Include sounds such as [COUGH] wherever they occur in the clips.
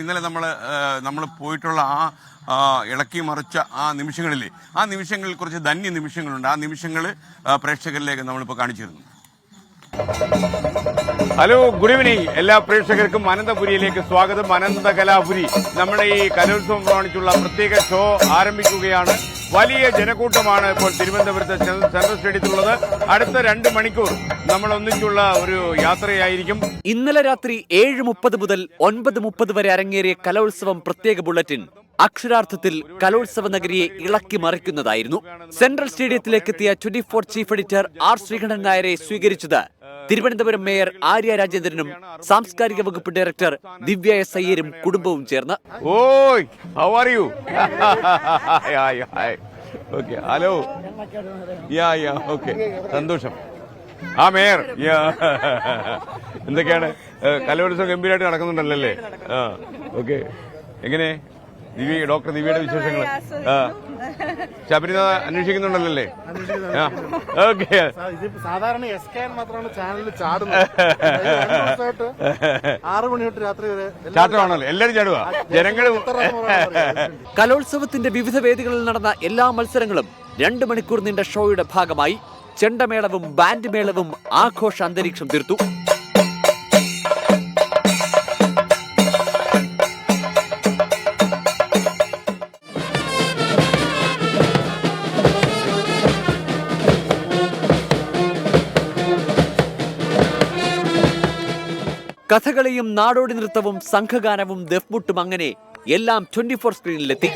ഇന്നലെ നമ്മൾ നമ്മൾ പോയിട്ടുള്ള ആ ഇളക്കി മറിച്ച ആ നിമിഷങ്ങളിൽ ആ നിമിഷങ്ങളിൽ കുറച്ച് ധന്യ നിമിഷങ്ങളുണ്ട്. ആ നിമിഷങ്ങൾ പ്രേക്ഷകരിലേക്ക് നമ്മളിപ്പോൾ കാണിച്ചിരുന്നു. Hello good evening. എല്ലാ പ്രേക്ഷകർക്കും അനന്തപുരിയിലേക്ക് സ്വാഗതം. അനന്തകലാപുരി. നമ്മുടെ ഈ കലോത്സവം പ്രമാണിച്ചുള്ള പ്രത്യേക ഷോ ആരംഭിക്കുകയാണ്. വലിയ ജനക്കൂട്ടമാണ് ഇപ്പോൾ തിരുവനന്തപുരത്ത് സെൻ- സെൻട്രൽ സ്റ്റേഡിയത്തിലുള്ളത് അടുത്ത രണ്ട് മണിക്കൂർ നമ്മൾ ഒന്നിച്ചുള്ള ഒരു യാത്രയായിരിക്കും. ഇന്നലെ രാത്രി ഏഴ് മുപ്പത് മുതൽ ഒൻപത് മുപ്പത് വരെ അരങ്ങേറിയ കലോത്സവം പ്രത്യേക ബുള്ളറ്റിൻ അക്ഷരാർത്ഥത്തിൽ കലോത്സവ നഗരിയെ ഇളക്കി മറിക്കുന്നതായിരുന്നു. സെൻട്രൽ സ്റ്റേഡിയത്തിലേക്ക് എത്തിയ twenty four chief editor R Sreekandan നായരെ സ്വീകരിച്ചത് തിരുവനന്തപുരം മേയർ ആര്യ രാജേന്ദ്രനും സാംസ്കാരിക വകുപ്പ് ഡയറക്ടർ ദിവ്യ എസ് അയ്യരും കുടുംബവും ചേർന്ന്. ഓയ് how are you hello yeah yeah സന്തോഷം. ആ മേയർ. [LAUGHS] എന്തൊക്കെയാണ്? കലോത്സവം ഗംഭീരമായിട്ട് നടക്കുന്നുണ്ടല്ലോ അല്ലേ? ഓക്കെ എങ്ങനെ? ദിവ്യ ഡോക്ടർ ദിവ്യയുടെ വിശേഷങ്ങൾ ശബരിനാഥ അന്വേഷിക്കുന്നുണ്ടല്ലേ ഓക്കെ. ഇത് സാധാരണ എസ് കെ മാത്രമാണ് ചാനലിൽ ചാടുന്നത്. ആറ് മണി തൊട്ട് രാത്രി വരെ ചാട്ടമാണല്ലോ എല്ലാരും ചാടുക ജനങ്ങൾ. കലോത്സവത്തിന്റെ വിവിധ വേദികളിൽ നടന്ന എല്ലാ മത്സരങ്ങളും രണ്ട് മണിക്കൂർ നീണ്ട ഷോയുടെ ഭാഗമായി ചെണ്ടമേളവും ബാൻഡ് മേളവും ആഘോഷ അന്തരീക്ഷം തീർത്തു. കഥകളിയും നാടോടി നൃത്തവും സംഘഗാനവും ദഫ്മുട്ടും അങ്ങനെ എല്ലാം ട്വന്റി ഫോർ സ്ക്രീനിലെത്തി.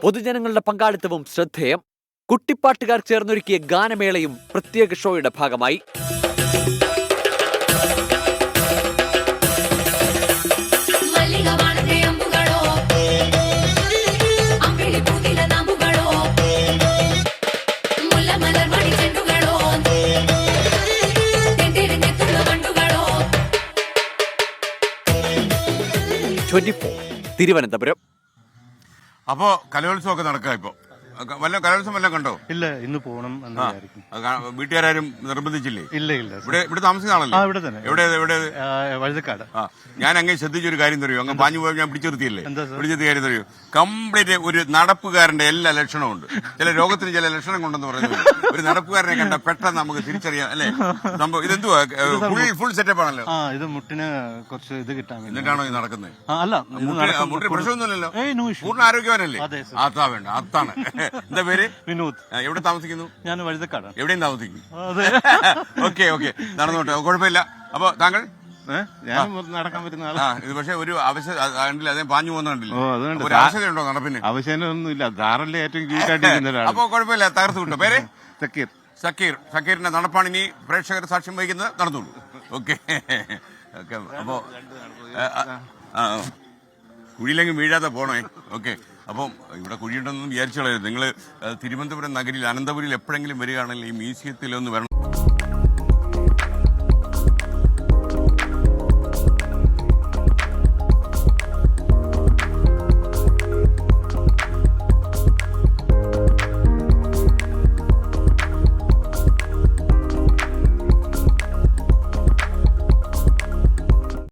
പൊതുജനങ്ങളുടെ പങ്കാളിത്തവും ശ്രദ്ധേയം. കുട്ടിപ്പാട്ടുകാർ ചേർന്നൊരുക്കിയ ഗാനമേളയും പ്രത്യേക ഷോയുടെ ഭാഗമായി. Twenty four Thiruvananthapuram. അപ്പോ കലോത്സവമൊക്കെ നടക്കുക ഇപ്പോ. വല്ല കലോത്സവം വല്ല കണ്ടോ? ഇല്ല ഇന്ന് പോകണം എന്ന് വിചാരിക്കും വീട്ടുകാരും നിർബന്ധിച്ചില്ലേ? ഇല്ല ഇല്ല ഇവിടെ ഇവിടെ താമസിക്കുന്നതാണല്ലോ? ആ, ഇവിടെ തന്നെ. എവിടെ എവിടെ വഴുതക്കാട്. ആ ഞാൻ അങ്ങനെ ശ്രദ്ധിച്ചൊരു കാര്യം തരുമോ? അങ്ങ് പാഞ്ഞു പോയി ഞാൻ പിടിച്ചു നിർത്തിയല്ലേ? കാര്യം തരുമോ? കംപ്ലീറ്റ് ഒരു നടപ്പുകാരന്റെ എല്ലാ ലക്ഷണവും ഉണ്ട് ചില രോഗത്തിന് ചില ലക്ഷണം കൊണ്ടെന്ന് പറയുന്നത് ഒരു നടപ്പുകാരനെ കണ്ട പെട്ടെന്ന് നമുക്ക് തിരിച്ചറിയാം അല്ലേ? സംഭവം ഇതെന്തുവാ? ഫുൾ ഫുൾ സെറ്റപ്പ് ആണല്ലോ ആ ഇത് മുട്ടിന് കുറച്ച് ഇത് കിട്ടാൻ എന്നിട്ടാണോ ഇത് നടക്കുന്നത്? അല്ല മുട്ടിന് പ്രശ്നമൊന്നുമില്ലല്ലോ. പൂർണ ആരോഗ്യവാനല്ലേ. അതാ വേണ്ട അതാണ്. എന്താ പേര്? വിനോദ്. എവിടെ താമസിക്കുന്നു? ഞാൻ വഴുതക്കാട്. എവിടെയും താമസിക്കുന്നു. Okay [LAUGHS] okay. നടന്നോട്ടെ. കുഴപ്പമില്ല. അപ്പൊ താങ്കൾ? നടക്കാൻ പറ്റുന്ന ഇത് പക്ഷെ ഒരു ആവശ്യം കണ്ടില്ല? അതേ പാഞ്ഞു പോകുന്ന കണ്ടില്ല? ഒരു ആവശ്യതയുണ്ടോ നടപ്പിന്? ആവശ്യമൊന്നുമില്ല ധാറല്ലേ ഏറ്റവും ഒരാൾ അപ്പൊ കുഴപ്പമില്ല. തകർത്ത് വിട്ടോ. പേര്? സക്കീർ. സക്കീർ. സക്കീറിന്റെ നടപ്പാണ് ഇനി പ്രേക്ഷകർ സാക്ഷ്യം വഹിക്കുന്നത് നടന്നുള്ളൂ ഓക്കെ. ഓക്കെ അപ്പോ കുഴിയിലെങ്കിൽ വീഴാതെ പോണേ. ഓക്കെ. അപ്പം ഇവിടെ കുഴിയുണ്ടെന്ന് വിചാരിച്ചോളൂ നിങ്ങൾ തിരുവനന്തപുരം നഗരിയിൽ അനന്തപുരിയിൽ എപ്പോഴെങ്കിലും വരികയാണെങ്കിൽ ഈ മ്യൂസിയത്തിലൊന്ന് വരണം.